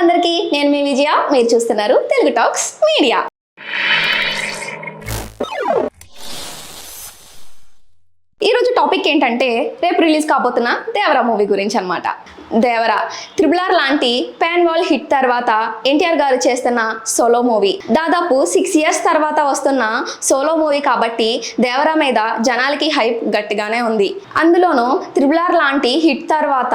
అందరికీ నేను మీ విజయ. మీరు చూస్తున్నారు తెలుగు టాక్స్ మీడియా. ఈరోజు టాపిక్ ఏంటంటే రేపు రిలీజ్ కాబోతున్న దేవరా మూవీ గురించి అన్నమాట. దేవరా. త్రిబుల్ ఆర్ లాంటి పాన్ వాల్ హిట్ తర్వాత ఎన్టీఆర్ గారు చేస్తున్న సోలో మూవీ. దాదాపు సిక్స్ ఇయర్స్ తర్వాత వస్తున్న సోలో మూవీ కాబట్టి దేవరా మీద జనాలకి హైప్ గట్టిగానే ఉంది. అందులోనూ త్రిబుల్ ఆర్ లాంటి హిట్ తర్వాత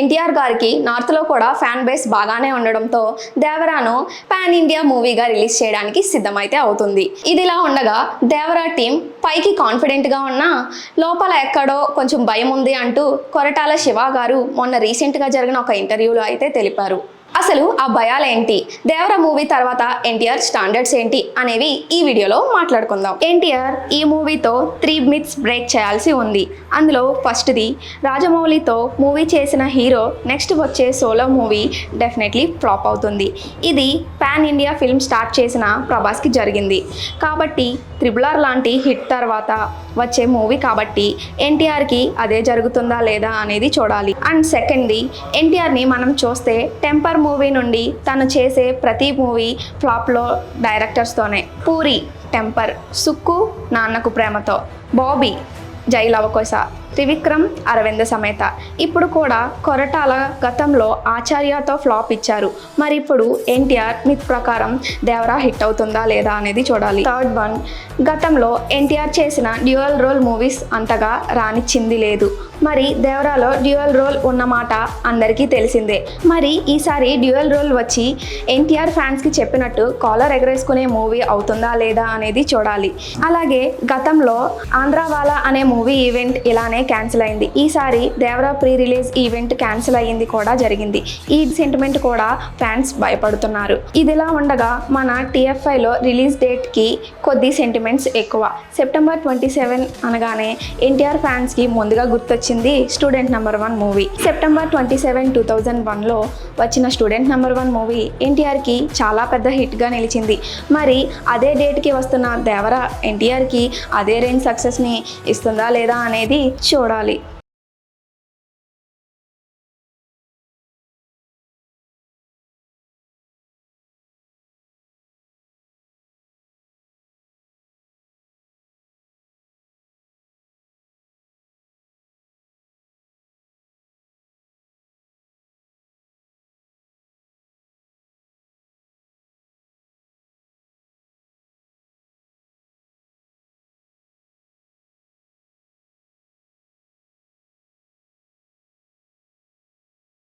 ఎన్టీఆర్ గారికి నార్త్లో కూడా ఫ్యాన్ బేస్ బాగానే ఉండడంతో దేవరాను పాన్ ఇండియా మూవీగా రిలీజ్ చేయడానికి సిద్ధమైతే అవుతుంది. ఇదిలా ఉండగా దేవరా టీం పైకి కాన్ఫిడెంట్గా ఉన్నా లోపల ఎక్కడో కొంచెం భయం ఉంది అంటూ కొరటాల శివ గారు మొన్న రీసెంట్ రీసెంట్గా జరిగిన ఒక ఇంటర్వ్యూలో అయితే తెలిపారు. అసలు ఆ భయాలేంటి దేవర మూవీ తర్వాత ఎన్టీఆర్ స్టాండర్డ్స్ ఏంటి? అనేవి ఈ వీడియోలో మాట్లాడుకుందాం. ఎన్టీఆర్ ఈ మూవీతో త్రీ మిత్స్ బ్రేక్ చేయాల్సి ఉంది. అందులో ఫస్ట్ది రాజమౌళితో మూవీ చేసిన హీరో నెక్స్ట్ వచ్చే సోలో మూవీ డెఫినెట్లీ ఫ్లాప్ అవుతుంది. ఇది పాన్ ఇండియా ఫిల్మ్ స్టార్ట్ చేసిన ప్రభాస్కి జరిగింది. కాబట్టి త్రిబుల్ ఆర్ లాంటి హిట్ తర్వాత వచ్చే మూవీ కాబట్టి ఎన్టీఆర్కి అదే జరుగుతుందా లేదా అనేది చూడాలి. అండ్ సెకండ్ది ఎన్టీఆర్ని మనం చూస్తే టెంపర్ మూవీ నుండి తను చేసే ప్రతి మూవీ ఫ్లాప్లో డైరెక్టర్స్తోనే. పూరి టెంపర్ సుక్కు నాన్నకు ప్రేమతో. బాబీ జైలవకోస త్రివిక్రమ్ అరవింద సమేత. ఇప్పుడు కూడా కొరటాల గతంలో ఆచార్యతో ఫ్లాప్ ఇచ్చారు. మరి ఇప్పుడు ఎన్టీఆర్ మిత్ ప్రకారం దేవరా హిట్ అవుతుందా లేదా అనేది చూడాలి. Third one. గతంలో ఎన్టీఆర్ చేసిన డ్యూయల్ రోల్ మూవీస్ అంతగా రానిచ్చింది లేదు. మరి దేవరాలో డ్యూయల్ రోల్ ఉన్నమాట అందరికీ తెలిసిందే. మరి ఈసారి డ్యూయల్ రోల్ వచ్చి ఎన్టీఆర్ ఫ్యాన్స్కి చెప్పినట్టు కాలర్ ఎగరేసుకునే మూవీ అవుతుందా లేదా అనేది చూడాలి. అలాగే గతంలో ఆంధ్రావాలా అనే మూవీ ఈవెంట్ ఇలానే క్యాన్సిల్ అయింది. ఈసారి Devara pre release event cancel అయ్యింది కూడా జరిగింది. ఈ సెంటిమెంట్ కూడా ఫ్యాన్స్ భయపడుతున్నారు. ఇదిలా ఉండగా మన టీఎఫ్ఐలో రిలీజ్ డేట్కి కొద్ది సెంటిమెంట్స్ ఎక్కువ. సెప్టెంబర్ ట్వంటీ సెవెన్ అనగానే ఎన్టీఆర్ ఫ్యాన్స్కి ముందుగా గుర్తొచ్చింది student number one movie September twenty seven two thousand వన్లో వచ్చిన స్టూడెంట్ నెంబర్ వన్ మూవీ ఎన్టీఆర్కి చాలా పెద్ద హిట్గా నిలిచింది. మరి అదే డేట్కి వస్తున్న దేవర ఎన్టీఆర్కి అదే రేంజ్ సక్సెస్ని ఇస్తుందా లేదా అనేది చూడాలి.